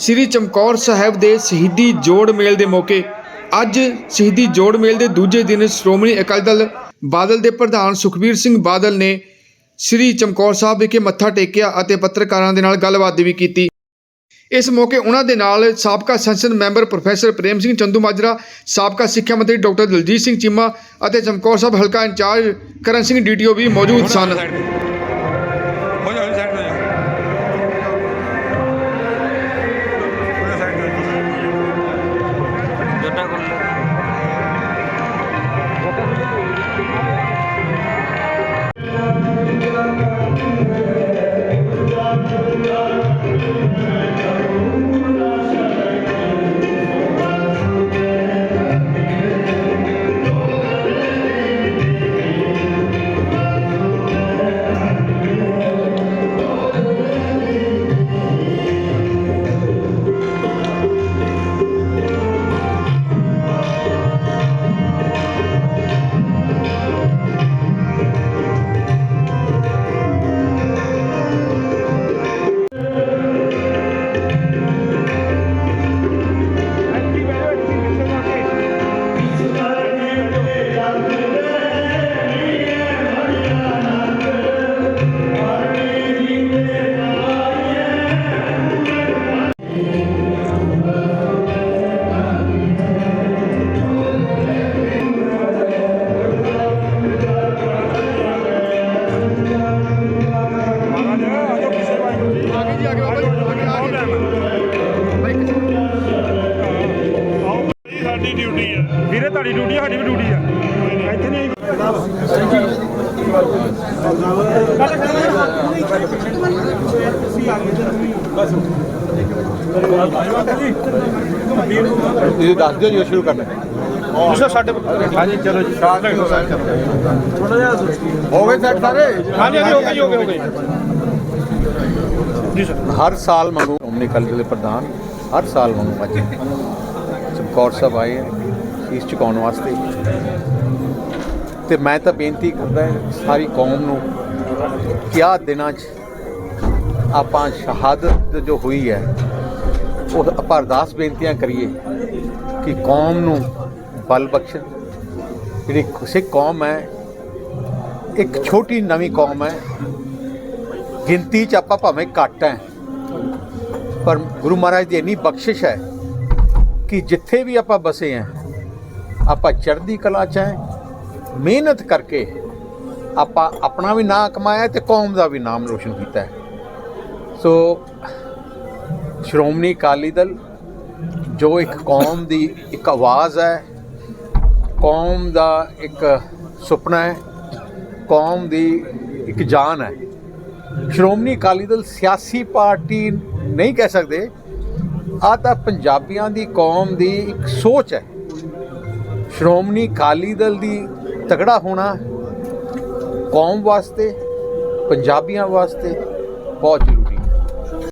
ਸ੍ਰੀ ਚਮਕੌਰ ਸਾਹਿਬ ਦੇ ਸ਼ਹੀਦੀ ਜੋੜ ਮੇਲ ਦੇ ਮੌਕੇ ਅੱਜ ਸ਼ਹੀਦੀ ਜੋੜ ਮੇਲ ਦੇ ਦੂਜੇ ਦਿਨ ਸ਼੍ਰੋਮਣੀ ਅਕਾਲੀ ਦਲ ਬਾਦਲ ਦੇ ਪ੍ਰਧਾਨ ਸੁਖਬੀਰ ਸਿੰਘ ਬਾਦਲ ਨੇ ਸ੍ਰੀ ਚਮਕੌਰ ਸਾਹਿਬ ਵਿਖੇ ਮੱਥਾ ਟੇਕਿਆ ਅਤੇ ਪੱਤਰਕਾਰਾਂ ਦੇ ਨਾਲ ਗੱਲਬਾਤ ਵੀ ਕੀਤੀ। ਇਸ ਮੌਕੇ ਉਹਨਾਂ ਦੇ ਨਾਲ ਸਾਬਕਾ ਸੰਸਦ ਮੈਂਬਰ ਪ੍ਰੋਫੈਸਰ ਪ੍ਰੇਮ ਸਿੰਘ ਚੰਦੂ ਮਾਜਰਾ, ਸਾਬਕਾ ਸਿੱਖਿਆ ਮੰਤਰੀ ਡਾਕਟਰ ਦਲਜੀਤ ਸਿੰਘ ਚੀਮਾ ਅਤੇ ਚਮਕੌਰ ਸਾਹਿਬ ਹਲਕਾ ਇੰਚਾਰਜ ਕਰਨ ਸਿੰਘ ਡੀਟੀਓ ਵੀ ਮੌਜੂਦ ਸਨ। ਸਾਡੀ ਡਿਊਟੀ ਹੈ ਵੀਰੇ, ਤੁਹਾਡੀ ਡਿਊਟੀ ਹੈ ਸਾਡੀ ਵੀ ਡਿਊਟੀ ਹੈ ਇੱਥੇ ਨਹੀਂ ਤੁਸੀਂ ਦੱਸ ਦਿਓ ਜੀ ਸ਼ੁਰੂ ਕਰਨਾ। ਤੁਸੀਂ ਸਾਡੇ ਹਾਂਜੀ ਚਲੋ ਜੀ। ਹੋ ਗਏ ਸੈਟ ਸਾਰੇ? ਹਾਂਜੀ ਹਾਂਜੀ ਹੋ ਗਏ ਜੀ, ਹੋ ਗਏ ਹੋ ਗਏ। ਜੀ ਸਰ। ਹਰ ਸਾਲ ਮੰਗੂ ਸ਼੍ਰੋਮਣੀ ਅਕਾਲੀ ਦਲ ਦੇ ਪ੍ਰਧਾਨ ਹਰ ਸਾਲ ਮੰਗੂ ਅੱਜ ਚਮਕੌਰ ਸਾਹਿਬ ਆਏ ਇਸ ਚੁਕਾਉਣ ਵਾਸਤੇ। ਤੇ ਮੈਂ ਤਾਂ ਬੇਨਤੀ ਕਰਦਾ ਹਾਂ ਸਾਰੀ ਕੌਮ ਨੂੰ ਕਿ ਆਹ ਦਿਨਾਂ 'ਚ ਆਪਾਂ ਸ਼ਹਾਦਤ ਜੋ ਹੋਈ ਹੈ ਉਹ ਆਪਾਂ ਅਰਦਾਸ ਬੇਨਤੀਆਂ ਕਰੀਏ ਕਿ ਕੌਮ ਨੂੰ ਬਲ ਬਖਸ਼ਣ ਜਿਹੜੀ ਸਿੱਖ ਕੌਮ ਹੈ, ਇੱਕ ਛੋਟੀ ਨਵੀਂ ਕੌਮ ਹੈ। ਗਿਣਤੀ ਚ ਆਪਾਂ ਭਾਵੇਂ ਘੱਟ ਹੈ। ਪਰ ਗੁਰੂ ਮਹਾਰਾਜ ਦੀ ਇੰਨੀ ਬਖਸ਼ਿਸ਼ ਹੈ ਕਿ ਜਿੱਥੇ ਵੀ ਆਪਾਂ ਬਸੇ ਹਾਂ, ਆਪਾਂ ਚੜ੍ਹਦੀ ਕਲਾ ਚ ਹੈ। ਮਿਹਨਤ ਕਰਕੇ ਆਪਾਂ ਆਪਣਾ ਵੀ ਨਾਂ ਕਮਾਇਆ ਤੇ ਕੌਮ ਦਾ ਵੀ ਨਾਮ ਰੋਸ਼ਨ ਕੀਤਾ ਹੈ। ਸੋ, ਸ਼੍ਰੋਮਣੀ ਅਕਾਲੀ ਦਲ, ਜੋ ਇੱਕ ਕੌਮ ਦੀ ਇੱਕ ਆਵਾਜ਼ ਹੈ ਕੌਮ ਦਾ ਇੱਕ ਸੁਪਨਾ ਹੈ, ਕੌਮ ਦੀ ਇੱਕ ਜਾਨ ਹੈ। ਸ਼੍ਰੋਮਣੀ ਅਕਾਲੀ ਦਲ ਸਿਆਸੀ ਪਾਰਟੀ ਨਹੀਂ ਕਹਿ ਸਕਦੇ। ਆ ਤਾਂ ਪੰਜਾਬੀਆਂ ਦੀ ਕੌਮ ਦੀ ਇੱਕ ਸੋਚ ਹੈ। ਸ਼੍ਰੋਮਣੀ ਅਕਾਲੀ ਦਲ ਦੀ ਤਗੜਾ ਹੋਣਾ ਕੌਮ ਵਾਸਤੇ, ਪੰਜਾਬੀਆਂ ਵਾਸਤੇ ਬਹੁਤ ਜ਼ਰੂਰੀ